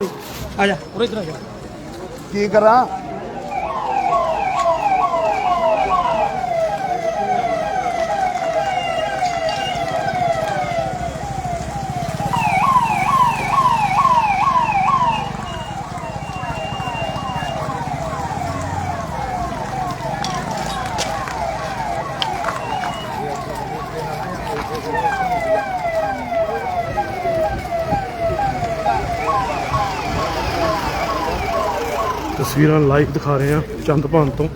ਆ ਜਾ। ਉਰੇ ਇਧਰ ਆ ਜਾ ਕੀ ਕਰਾਂ? ਤਸਵੀਰਾਂ ਲਾਈਵ ਦਿਖਾ ਰਹੇ ਹਾਂ ਚੰਦਪਾਨ ਤੋਂ।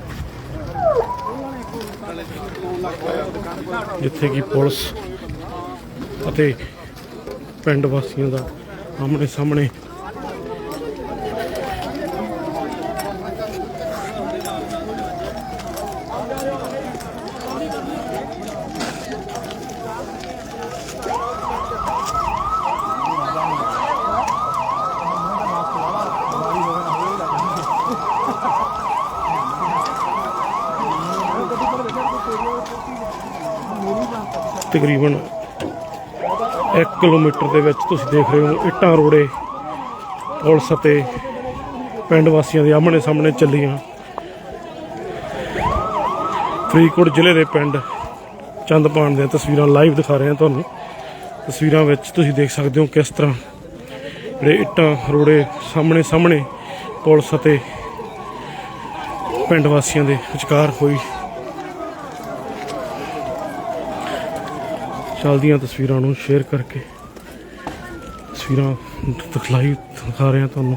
ਜਿੱਥੇ ਕਿ ਪੁਲਿਸ ਅਤੇ ਪਿੰਡ ਵਾਸੀਆਂ ਦਾ ਆਮਣੇ ਸਾਹਮਣੇ ਤਕਰੀਬਨ 1 ਕਿਲੋਮੀਟਰ ਦੇ ਵਿੱਚ ਤੁਸੀਂ ਦੇਖ ਰਹੇ ਹੋ ਇੱਟਾਂ ਰੋੜੇ ਪੁਲਿਸ ਅਤੇ ਪਿੰਡ ਵਾਸੀਆਂ ਦੇ ਆਮਣੇ ਸਾਹਮਣੇ ਚੱਲੀਆਂ। ਫਰੀਦਕੋਟ ਜ਼ਿਲ੍ਹੇ ਦੇ ਪਿੰਡ ਚੰਦਪਾਣ ਦੀਆਂ ਤਸਵੀਰਾਂ ਲਾਈਵ ਦਿਖਾ ਰਹੇ ਹਾਂ ਤੁਹਾਨੂੰ। ਤਸਵੀਰਾਂ ਵਿੱਚ ਤੁਸੀਂ ਦੇਖ ਸਕਦੇ ਹੋ ਕਿਸ ਤਰ੍ਹਾਂ ਜਿਹੜੇ ਇੱਟਾਂ ਰੋੜੇ ਸਾਹਮਣੇ ਸਾਹਮਣੇ ਪੁਲਿਸ ਅਤੇ ਪਿੰਡ ਵਾਸੀਆਂ ਦੇ ਵਿਚਕਾਰ ਹੋਈ ਚੱਲਦੀਆਂ ਤਸਵੀਰਾਂ ਨੂੰ ਸ਼ੇਅਰ ਕਰਕੇ। ਤਸਵੀਰਾਂ ਦਿਖਲਾਈ ਦਿਖਾ ਰਹੇ ਹਾਂ ਤੁਹਾਨੂੰ।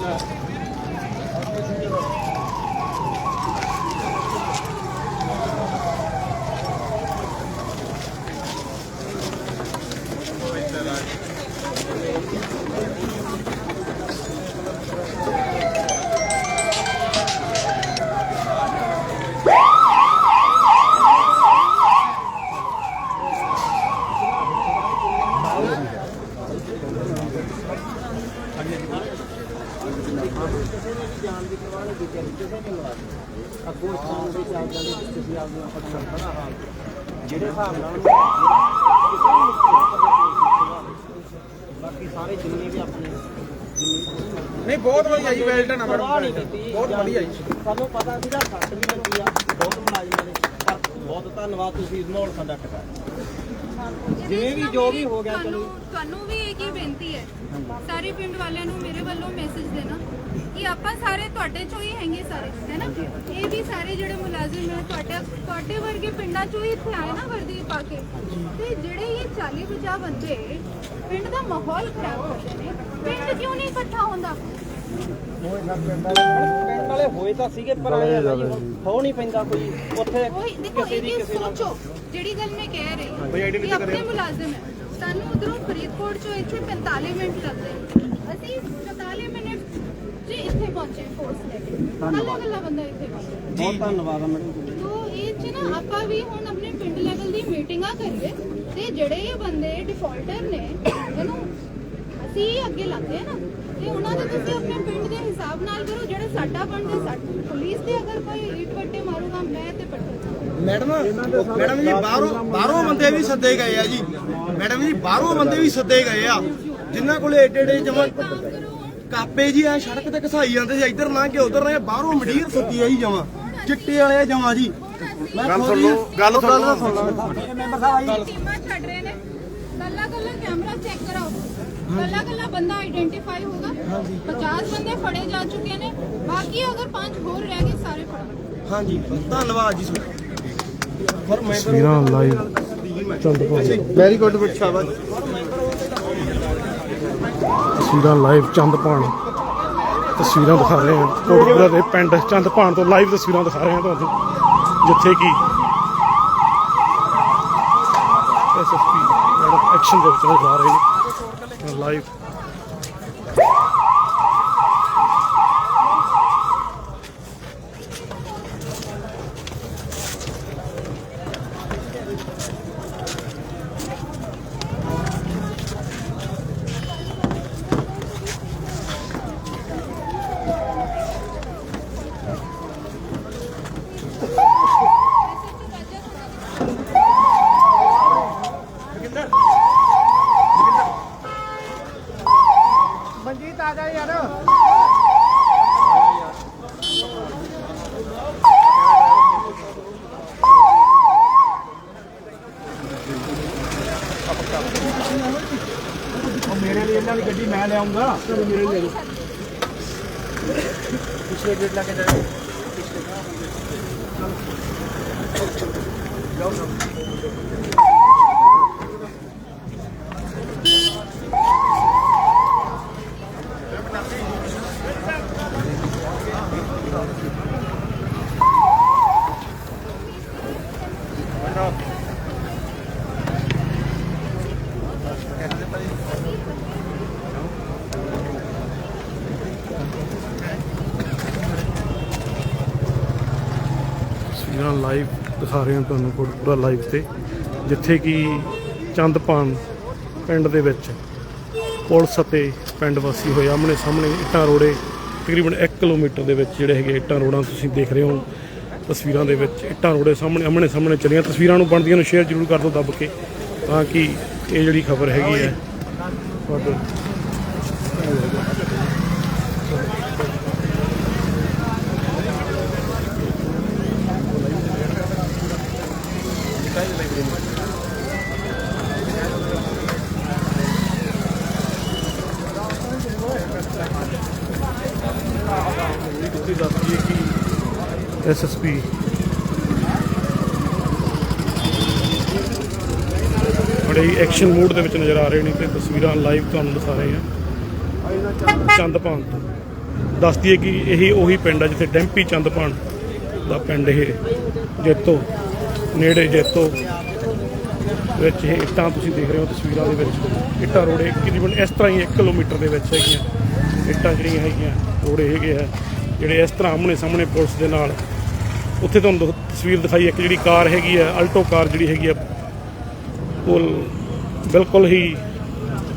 Bismillah. ਜਿਹੜੇ ਹਿਸਾਬ ਨਾਲ ਬਾਕੀ ਸਾਰੇ ਜਿੰਨੇ ਵੀ ਆਪਣੇ ਨਹੀਂ ਬਹੁਤ ਵਧੀਆ ਜੀ ਵੈਲ ਡਨ ਮੈਡਮ ਬਹੁਤ ਵਧੀਆ ਜੀ। ਸਾਨੂੰ ਪਤਾ ਸੀਗਾ ਸੱਟ ਵੀ ਲੱਗੀ ਆ ਬਹੁਤ ਮੁਲਾਜ਼ਮਾਂ ਨੇ ਪਰ ਬਹੁਤ ਧੰਨਵਾਦ ਤੁਸੀਂ ਮਾਹੌਲ ਸਾਡਾ ਟਿਕਾਇਆ ਜਿਵੇਂ ਵੀ ਜੋ ਵੀ ਹੋ ਗਿਆ ਚਲੋ। ਤੁਹਾਨੂੰ ਤੁਹਾਨੂੰ ਵੀ ਇੱਕ ਹੀ ਬੇਨਤੀ ਹੈ। ਸਾਰੇ ਪਿੰਡ ਵਾਲਿਆਂ ਨੂੰ ਮੇਰੇ ਵੱਲੋਂ ਮੈਸੇਜ ਦੇਣਾ ਕਿ ਆਪਾਂ ਸਾਰੇ ਤੁਹਾਡੇ ਚੋਂ ਹੀ ਹੈਗੇ ਸਾਰੇ ਹੈਨਾ ਇਹ ਵੀ ਸਾਰੇ ਜਿਹੜੇ ਮੁਲਾਜ਼ਮ ਹੈ ਤੁਹਾਡੇ ਤੁਹਾਡੇ ਵਰਗੇ ਪਿੰਡਾਂ ਚੋਂ ਹੀ ਇੱਥੇ ਆਏ ਨਾ ਵਰਦੀ ਪਾ ਕੇ। ਤੇ ਜਿਹੜੇ ਇਹ 40 50 ਬੰਦੇ ਪਿੰਡ ਦਾ ਮਾਹੌਲ ਖਰਾਬ ਕਰਦੇ ਨੇ। ਪਿੰਡ ਕਿਉਂ ਨਹੀਂ ਇਕੱਠਾ ਹੁੰਦਾ? ਪਿੰਡ ਵਾਲੇ ਹੋਏ ਤਾਂ ਸੀਗੇ ਪਰ ਆਏ ਆ ਜੀ। ਹੁਣ ਹੋ ਨਹੀਂ ਪੈਂਦਾ ਕੋਈ। ਉੱਥੇ ਕੋਈ ਦੇਖੋ ਕਿਸੇ ਇਹ ਦੀ ਵੀ ਕਿਸੇ ਨਾਲ ਸੋਚੋ। ਜਿਹੜੀ ਗੱਲ ਮੈਂ ਕਹਿ ਰਹੀ ਹਾਂ ਕਿ ਆਪਣੇ ਮੁਲਾਜ਼ਮ ਹੈ। ਸਾਨੂੰ ਉਧਰੋਂ ਫਰੀਦਕੋਟ ਚੋਂ ਇੱਥੇ 45 ਮਿੰਟ ਲੱਗਦੇ। ਅਸੀਂ 45 ਮਿੰਟ ਜੀ ਇੱਥੇ ਪਹੁੰਚੇ ਫੋਰਸ ਲੈ ਕੇ। ਕੱਲਾ ਕੱਲਾ ਬੰਦਾ ਇੱਥੇ ਪਹੁੰਚਿਆ ਬਹੁਤ ਧੰਨਵਾਦ ਆ ਮੈਡਮ ਤੋ ਇਹ ਚ ਨਾ ਆਪਾਂ ਵੀ ਹੁਣ ਆਪਣੇ ਪਿੰਡ ਲੈਵਲ ਦੀ ਮੀਟਿੰਗਾਂ ਕਰੀਏ ਤੇ ਜਿਹੜੇ ਇਹ ਬੰਦੇ ਡਿਫਾਲਟਰ ਨੇ ਇਹਨੂੰ ਅਸੀਂ ਅੱਗੇ ਲਾਉਂਦੇ ਆ ਨਾ। ਤੇ ਉਹਨਾਂ ਦੇ ਤੁਸੀਂ ਆਪਣੇ ਪਿੰਡ ਦੇ ਹਿਸਾਬ ਨਾਲ ਕਰੋ ਜਿਹੜੇ ਸਾਡਾ ਬਣਦੇ ਸੱਟ ਪੁਲਿਸ ਦੇ ਅਗਰ ਕੋਈ ਈਟ ਵੱਟੇ ਮਾਰੂਗਾ ਮੈਂ ਤੇ ਪੱਟੂ ਮੈਡਮ ਮੈਡਮ ਜੀ ਬਾਹਰੋਂ ਬਾਹਰੋਂ ਬੰਦੇ ਵੀ ਸੱਦੇ ਗਏ ਆ ਜੀ। ਮੈਡਮ ਜੀ ਬਾਹਰੋਂ ਬੰਦੇ ਵੀ ਸੱਦੇ ਗਏ ਆ। ਜਿਨ੍ਹਾਂ ਕੋਲੇ ਏਡੇ ਏਡੇ ਜਮਾ ਕਾਪੇ ਜੀ ਐ ਸੜਕ ਤੇ ਘਸਾਈ ਜਾਂਦੇ ਸੀ ਇੱਧਰ ਲੰਘ ਕੇ ਉਧਰ ਕੇ ਬਾਹਰੋਂ ਮਡੀਰ ਸੱਦੀ ਆ ਜੀ ਜਮਾ। ਚਿੱਟੇ ਵਾਲੇ ਜਮਾ ਜੀ। ਗੱਲ ਸੁਣ ਲਓ ਗੱਲ ਸੁਣ ਲਓ। ਟੀਮਾਂ ਛੱਡ ਰਹੇ ਨੇ। ਕੱਲਾ ਕੱਲਾ ਕੈਮਰਾ ਚੈੱਕ ਕਰਾਓ। ਕੱਲਾ ਕੱਲਾ ਬੰਦਾ ਆਈਡੈਂਟੀਫਾਈ ਹੋਗਾ 50 ਬੰਦੇ ਫੜੇ ਜਾ ਚੁੱਕੇ ਨੇ ਬਾਕੀ ਅਗਰ ਪੰਜ ਹੋਰ ਰਹਿ ਗਏ ਸਾਰੇ ਫੜੋ ਹਾਂਜੀ ਧੰਨਵਾਦ ਜੀ ਪਰ ਮੈਂ ਤਸਵੀਰਾਂ ਲਾਈਵ। ਚੰਦਪਾਣ ਵੈਰੀ ਗੁੱਡ ਬੱਚਾ ਵਾ ਤਸਵੀਰਾਂ ਲਾਈਵ ਚੰਦਪਾਣ ਤਸਵੀਰਾਂ ਦਿਖਾ ਰਹੇ ਹਾਂ। ਕੋਟਪੁਰਾ ਦੇ ਪਿੰਡ ਚੰਦਪਾਣ ਤੋਂ ਲਾਈਵ ਤਸਵੀਰਾਂ ਦਿਖਾ ਰਹੇ ਹਾਂ ਤੁਹਾਨੂੰ। ਜਿੱਥੇ ਕਿ ਐਸਐਸਪੀ ਐਕਸ਼ਨ ਦੇ ਵਿੱਚ ਆ ਰਹੇ ਨੇ। live. Look at that. Live ਮੇਰੇ ਲਈ ਇਹਨਾਂ ਦੀ ਗੱਡੀ ਮੈਂ ਲਿਆਉਂਗਾ। ਮੇਰੇ ਲਈ ਪਿਛਲੇ ਗੇਟ ਲਾ ਕੇ ਜਾਓ ਤਸਵੀਰਾਂ ਲਾਈਵ ਦਿਖਾ ਰਹੇ ਹਾਂ ਤੁਹਾਨੂੰ ਪੂ- ਲਾਈਵ ਤੇ, ਜਿੱਥੇ ਕਿ ਚੰਦਪਾਨ ਪਿੰਡ ਦੇ ਵਿੱਚ ਪੁਲਿਸ ਅਤੇ ਪਿੰਡ ਵਾਸੀ ਹੋਏ। ਆਮਣੇ ਸਾਹਮਣੇ ਇੱਟਾਂ ਰੋੜੇ, ਤਕਰੀਬਨ 1 ਕਿਲੋਮੀਟਰ ਦੇ ਵਿੱਚ ਜਿਹੜੇ ਹੈਗੇ ਇੱਟਾਂ ਰੋੜਾਂ ਤੁਸੀਂ ਦੇਖ ਰਹੇ ਹੋ ਤਸਵੀਰਾਂ ਦੇ ਵਿੱਚ। ਇੱਟਾਂ ਰੋੜੇ ਸਾਹਮਣੇ ਆਮਣੇ ਸਾਹਮਣੇ ਚੱਲੀਆਂ। ਤਸਵੀਰਾਂ ਨੂੰ ਬਣਦੀਆਂ ਨੂੰ ਸ਼ੇਅਰ ਜ਼ਰੂਰ ਕਰ ਦਿਓ ਦੱਬ ਕੇ, ਤਾਂ ਕਿ ਇਹ ਜਿਹੜੀ ਖਬਰ ਹੈਗੀ ਹੈ, ਤੁਹਾਡੇ ਤੁਸੀਂ ਦੱਸ ਦਈਏ ਕਿ ਐਸਐਸਪੀ ਬੜੇ ਐਕਸ਼ਨ ਮੂਡ ਦੇ ਵਿੱਚ ਨਜ਼ਰ ਆ ਰਹੇ ਨੇ ਤੇ ਤਸਵੀਰਾਂ ਲਾਈਵ ਤੁਹਾਨੂੰ ਦਿਖਾ ਰਹੇ ਹਾਂ ਚੰਦਪਾਨ ਤੋਂ ਦੱਸ ਦਈਏ ਕਿ ਇਹੀ ਉਹੀ ਪਿੰਡ ਹੈ ਜਿੱਥੇ ਡੈਂਪੀ ਚੰਦਪਾਨ ਦਾ ਪਿੰਡ ਇਹ ਜੇਤੋ ਨੇੜੇ ਜੈਤੋ ਵਿੱਚ ਇਹ ਇੱਟਾਂ ਤੁਸੀਂ ਦੇਖ ਰਹੇ ਹੋ ਤਸਵੀਰਾਂ ਦੇ ਵਿੱਚ। ਇੱਟਾਂ ਰੋੜੇ ਤਕਰੀਬਨ ਇਸ ਤਰ੍ਹਾਂ ਹੀ 1 ਕਿਲੋਮੀਟਰ ਦੇ ਵਿੱਚ ਹੈਗੀਆਂ। ਇੱਟਾਂ ਜਿਹੜੀਆਂ ਹੈਗੀਆਂ, ਰੋੜੇ ਹੈਗੇ ਆ, ਜਿਹੜੇ ਇਸ ਤਰ੍ਹਾਂ ਆਮਣੇ ਸਾਹਮਣੇ ਪੁਲਿਸ ਦੇ ਨਾਲ। ਉੱਥੇ ਤੁਹਾਨੂੰ ਦਿਖ- ਤਸਵੀਰ ਦਿਖਾਈ, ਇੱਕ ਜਿਹੜੀ ਕਾਰ ਹੈਗੀ ਆ, ਅਲਟੋ ਕਾਰ ਜਿਹੜੀ ਹੈਗੀ ਆ ਪੁਲ ਬਿਲਕੁਲ ਹੀ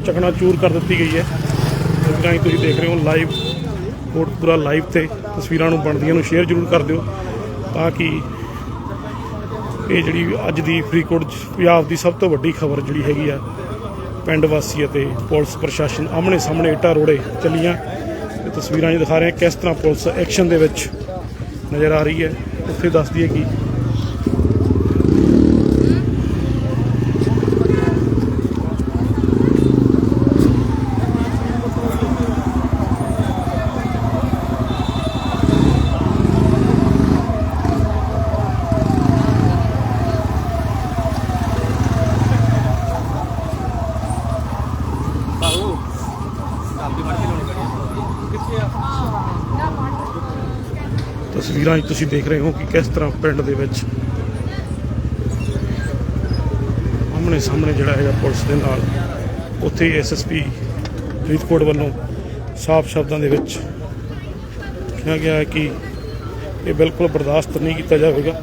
ਚਕਨਾ ਚੂਰ ਕਰ ਦਿੱਤੀ ਗਈ ਹੈ। ਤਸਵੀਰਾਂ ਹੀ ਤੁਸੀਂ ਦੇਖ ਰਹੇ ਹੋ ਲਾਈਵ ਕੋਟ ਪੂਰਾ ਲਾਈਵ ਤੇ ਤਸਵੀਰਾਂ ਨੂੰ ਬਣਦੀਆਂ ਨੂੰ ਸ਼ੇਅਰ ਜ਼ਰੂਰ ਕਰ ਦਿਓ, ਤਾਂ ਕਿ ਇਹ ਜਿਹੜੀ ਅੱਜ ਦੀ ਫਰੀਦਕੋਟ 'ਚ ਪੰਜਾਬ ਦੀ ਸਭ ਤੋਂ ਵੱਡੀ ਖਬਰ ਜਿਹੜੀ ਹੈਗੀ ਆ, ਪਿੰਡ ਵਾਸੀ ਅਤੇ ਪੁਲਿਸ ਪ੍ਰਸ਼ਾਸਨ ਆਮਣੇ ਸਾਹਮਣੇ ਇੱਟਾਂ ਰੋੜੇ ਚੱਲੀਆਂ। ਤੇ ਤਸਵੀਰਾਂ ਜੀ ਦਿਖਾ ਰਹੇ ਹਾਂ, ਕਿਸ ਤਰ੍ਹਾਂ ਪੁਲਿਸ ਐਕਸ਼ਨ ਦੇ ਵਿੱਚ ਨਜ਼ਰ ਆ ਰਹੀ ਹੈ। ਉੱਥੇ ਦੱਸਦੀ ਹੈ ਕਿ ਤਸਵੀਰਾਂ 'ਚ ਤੁਸੀਂ ਦੇਖ ਰਹੇ ਹੋ ਕਿ ਕਿਸ ਤਰ੍ਹਾਂ ਪਿੰਡ ਦੇ ਵਿੱਚ ਆਮਣੇ ਸਾਹਮਣੇ ਜਿਹੜਾ ਹੈਗਾ ਪੁਲਿਸ ਦੇ ਨਾਲ ਉੱਥੇ ਐਸਐਸਪੀ ਫਰੀਦਕੋਟ ਵੱਲੋਂ ਸਾਫ਼ ਸ਼ਬਦਾਂ ਦੇ ਵਿੱਚ ਕਿਹਾ ਗਿਆ ਹੈ ਕਿ ਇਹ ਬਿਲਕੁਲ ਬਰਦਾਸ਼ਤ ਨਹੀਂ ਕੀਤਾ ਜਾਵੇਗਾ।